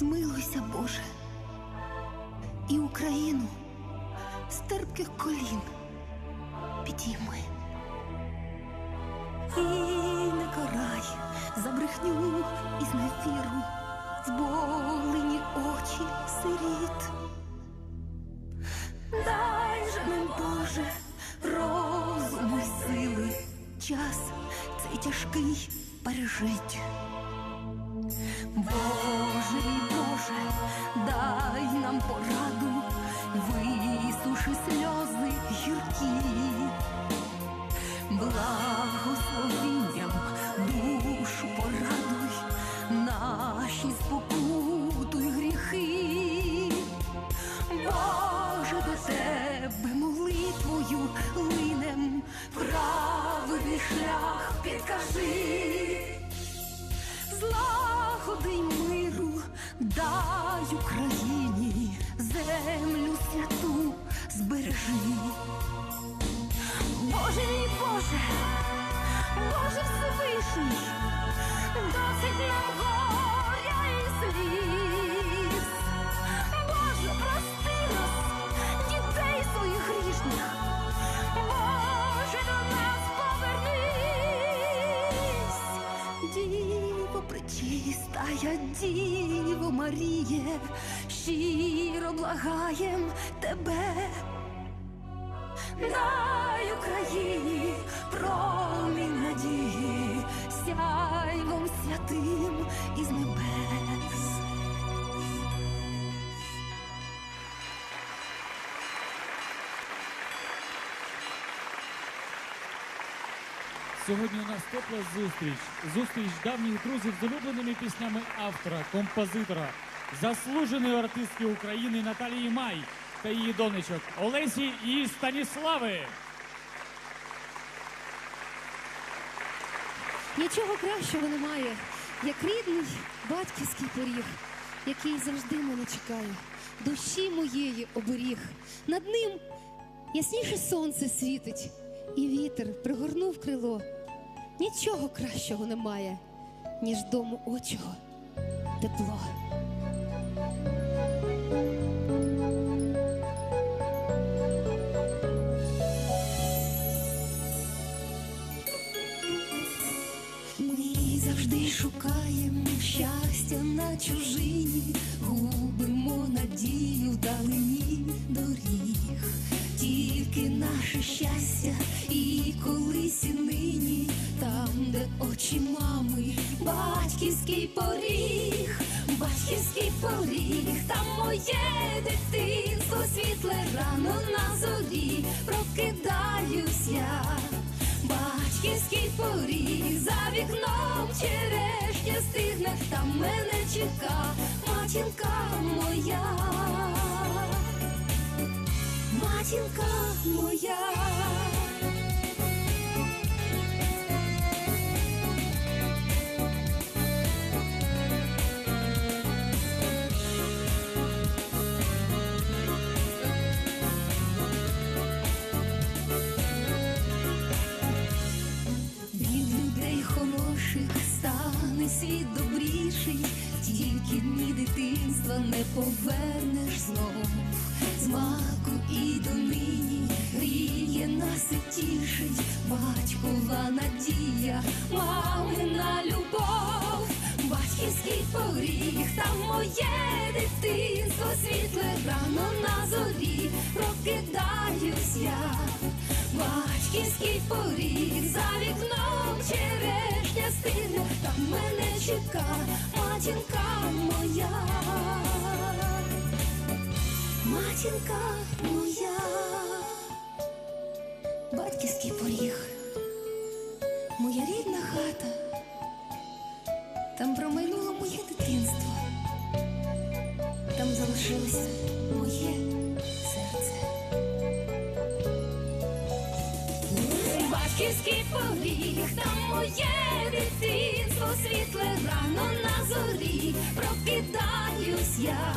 Змилуйся, Боже, і Україну з терпких колін підійми. І не карай за брехню і зневіру, зболені очі сиріт. Дай же нам, Боже, розуму й сили, час цей тяжкий пережить. Боже, нам пораду, висуши сльози гіркі, благословінням душу порадуй, наші спокутуй гріхи. Боже, до тебе молитвою линем правильний шлях підкажи, злагоди миру дай Україні, землю святу збережи. Боже мій Боже, Боже Всевишній, досить нам горя і сліз. Боже, прости нас, дітей своїх грішних. Боже, до нас повернись. Діво пречистая, Діво Маріє, щиро благаєм тебе. Дай Україні промінь надії, сяйвом святим із небес. Сьогодні у нас тепла зустріч. Зустріч давніх друзів з улюбленими піснями автора, композитора, заслуженої артистки України Наталії Май та її донечок Олесі і Станіслави. Нічого кращого немає, як рідний батьківський поріг, який завжди мене чекає, душі моєї оберіг. Над ним ясніше сонце світить, і вітер пригорнув крило. Нічого кращого немає, ніж дому очого тепло. Завжди шукаємо щастя на чужині, губимо надію вдалині доріг. Тільки наше щастя і колись і нині, там, де очі мами, батьківський поріг, батьківський поріг, там моє дитинство, світле рано на зорі, прокидаюсь я. Батьківський поріг за вікном черешня стигне, там мене чека, матінка моя, матінка моя. Повернеш знов. З маку і донині гріє нас і тішить, батькова надія, мамина любов, батьківський поріг, там моє дитинство, світле рано на зорі, прокидаюсь я. Батьківський поріг за вікном черешня черешня там мене чека, матінка моя, матінка моя, батьківський поріг, моя рідна хата, там промайнуло моє дитинство, там залишилося моє Батьківський поріг, там моє дитинство, світле рано на зорі, прокидаюсь я.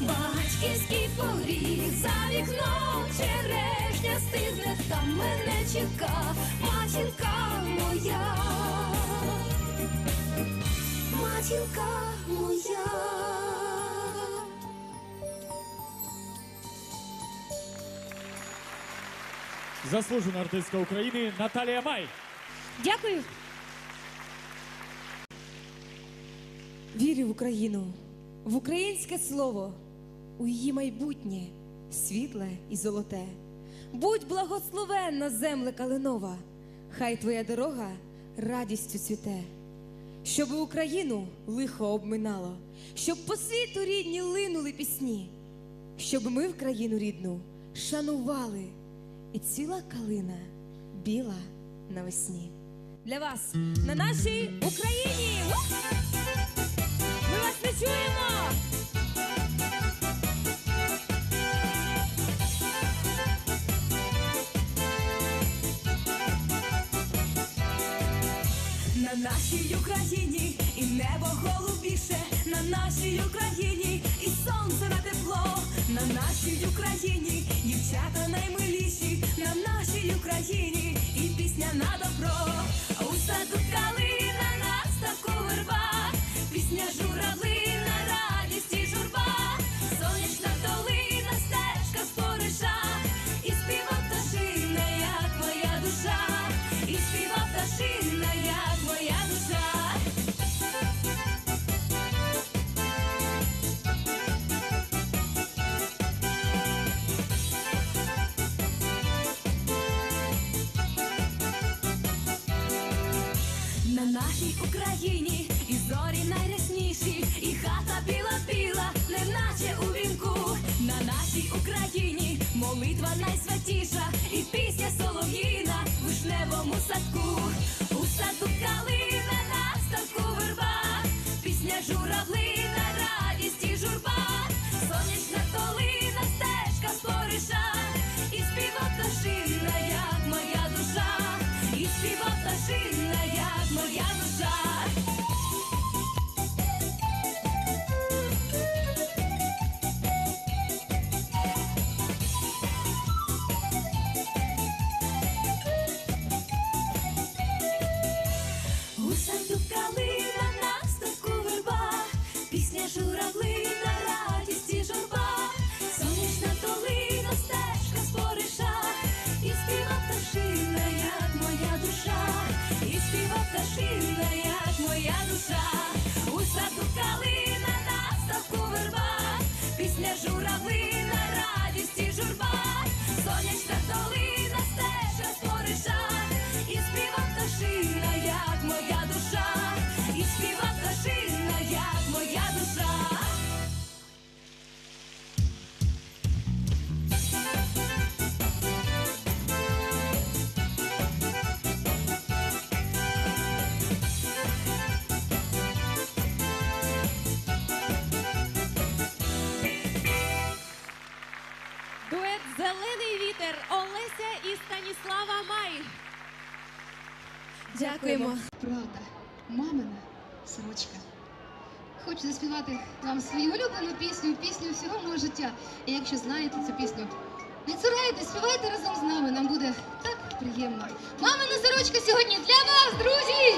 Батьківський поріг, за вікном черешня стигне, там мене чека, матінка моя, матінка моя. Заслужена артистка України Наталія Май. Дякую. Вірю в Україну, в українське слово, у її майбутнє світле і золоте. Будь благословенна, земле калинова, хай твоя дорога радістю цвіте, щоб Україну лихо обминало, щоб по світу рідні линули пісні, щоб ми в країну рідну шанували, і ціла калина біла навесні. Для вас на нашій Україні! Ми вас не чуємо! На нашій Україні і небо голубіше, на нашій Україні і сонце на тепло, на нашій Україні дівчата Дякуємо. Правда, мамина сорочка. Хочу заспівати вам свою улюблену пісню, пісню всього мого життя. І якщо знаєте цю пісню, не цурайте, співайте разом з нами. Нам буде так приємно. Мамина сорочка сьогодні для вас, друзі!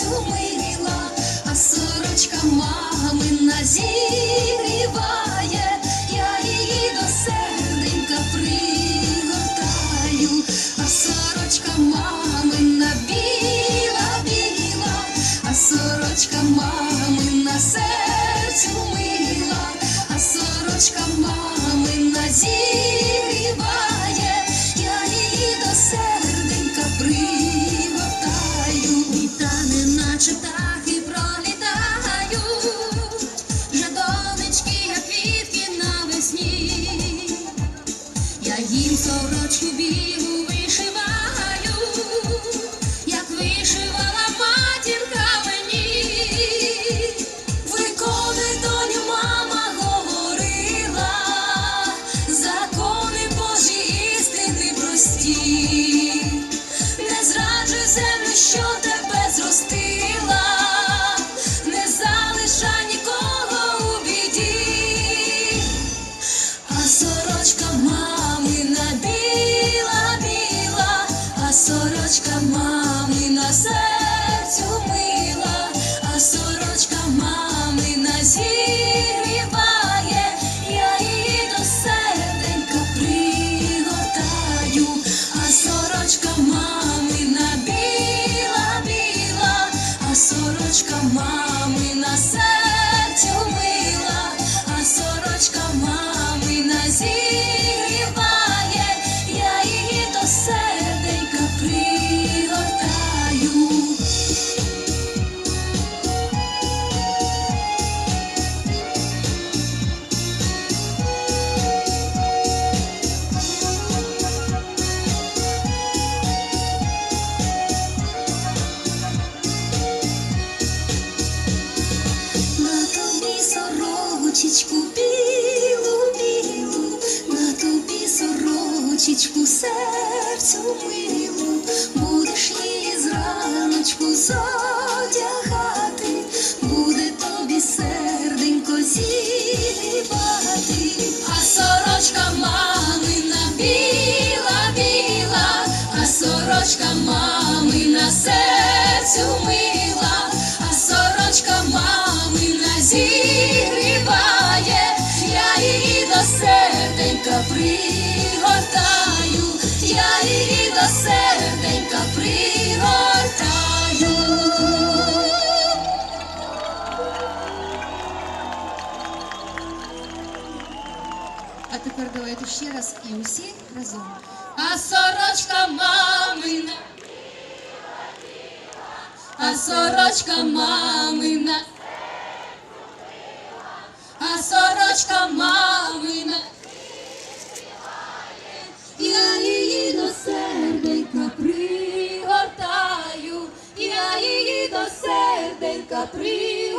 зупинила, а сорочка магами назігріває, я її до серденька пригортаю, а сорочка мамина біла, біла, а сорочка мамина серцю мила, а сорочка мамина зігріває, я її до серденька пригортаю. you thought ще раз і усі разом. А сорочка мамина, а сорочка мамина, а сорочка мамина. Я її до серденька пригортаю, я її до серденька пригортаю.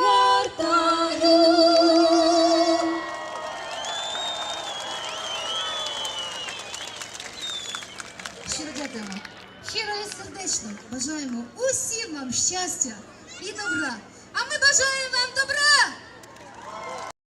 вам щастя і добра.